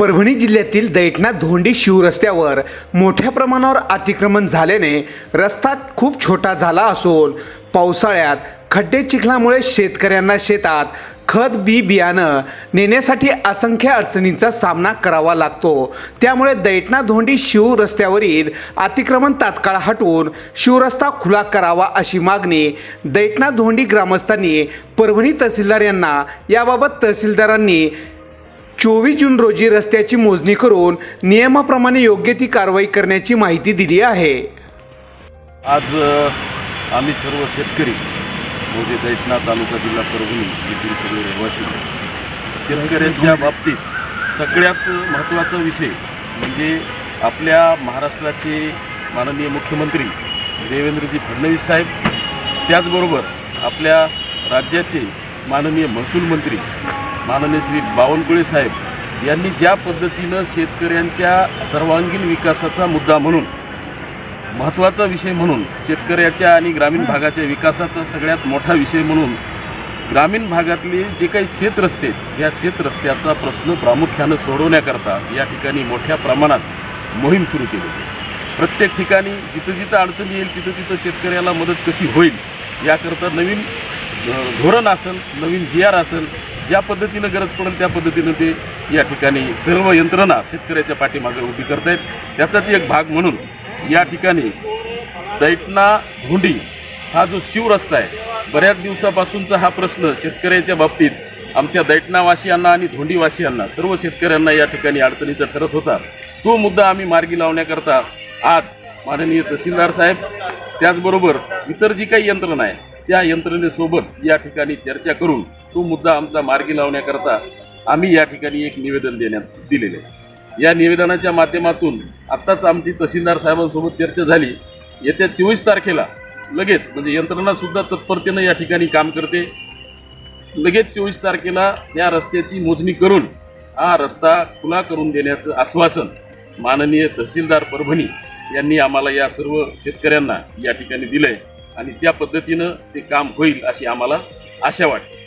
परभणी जिल्ह्यातील दैठणा धोंडी शिवरस्त्यावर मोठ्या प्रमाणावर अतिक्रमण झाल्याने रस्ता खूप छोटा झाला असून पावसाळ्यात खड्डे चिखलामुळे शेतकऱ्यांना शेतात खत बी बियाणं नेण्यासाठी असंख्य अडचणींचा सामना करावा लागतो. त्यामुळे दैठणा धोंडी शिव रस्त्यावरील अतिक्रमण तात्काळ हटवून शिवरस्ता खुला करावा अशी मागणी दैठणा धोंडी ग्रामस्थांनी परभणी तहसीलदार यांना याबाबत तहसीलदारांनी चोवीस जून रोजी रस्त्याची मोजणी करून नियमाप्रमाणे योग्य ती कारवाई करण्याची माहिती दिली आहे. आज आम्ही सर्व शेतकरी म्हणजे दैतना तालुका जिल्हा परभणी येथील सगळे रहिवासी शेतकऱ्यांच्या बाबतीत सगळ्यात महत्त्वाचा विषय म्हणजे आपल्या महाराष्ट्राचे माननीय मुख्यमंत्री देवेंद्रजी फडणवीस साहेब त्याचबरोबर आपल्या राज्याचे माननीय महसूल मंत्री माननीय श्री बावनकुळे साहेब यांनी ज्या पद्धतीनं शेतकऱ्यांच्या सर्वांगीण विकासाचा मुद्दा म्हणून महत्त्वाचा विषय म्हणून शेतकऱ्याच्या आणि ग्रामीण भागाच्या विकासाचा सगळ्यात मोठा विषय म्हणून ग्रामीण भागातले जे काही शेतरस्ते या शेतरस्त्याचा प्रश्न प्रामुख्यानं सोडवण्याकरता या ठिकाणी मोठ्या प्रमाणात मोहीम सुरू केली. प्रत्येक ठिकाणी जिथं जिथं अडचण येईल तिथं तिथं शेतकऱ्याला मदत कशी होईल याकरता नवीन धोरण असेल नवीन जी आर असेल ज्या पद्धतीनं गरज पडेल त्या पद्धतीनं ते या ठिकाणी सर्व यंत्रणा शेतकऱ्याच्या पाठीमागे उभी करतायत. त्याचाच एक भाग म्हणून या ठिकाणी दैटना धोंडी हा जो शिवरस्ता आहे बऱ्याच दिवसापासूनचा हा प्रश्न शेतकऱ्याच्या बाबतीत आमच्या दैटनावासियांना आणि धोंडीवासियांना सर्व शेतकऱ्यांना या ठिकाणी अडचणीचा ठरत होता. तो मुद्दा आम्ही मार्गी लावण्याकरता आज माननीय तहसीलदार साहेब त्याचबरोबर इतर जी काही यंत्रणा आहे त्या यंत्रणेसोबत या ठिकाणी चर्चा करून तो मुद्दा आमचा मार्गी लावण्याकरता आम्ही या ठिकाणी एक निवेदन देण्यात दिलेले आहे. या निवेदनाच्या माध्यमातून आत्ताच आमची तहसीलदार साहेबांसोबत चर्चा झाली. येत्या चोवीस तारखेला लगेच म्हणजे यंत्रणासुद्धा तत्परतेनं या ठिकाणी काम करते. लगेच चोवीस तारखेला या रस्त्याची मोजणी करून हा रस्ता खुला करून देण्याचं आश्वासन माननीय तहसीलदार परभणी यांनी आम्हाला या सर्व शेतकऱ्यांना या ठिकाणी दिलं आहे आणि त्या पद्धतीनं ते काम होईल अशी आम्हाला आशा वाटते.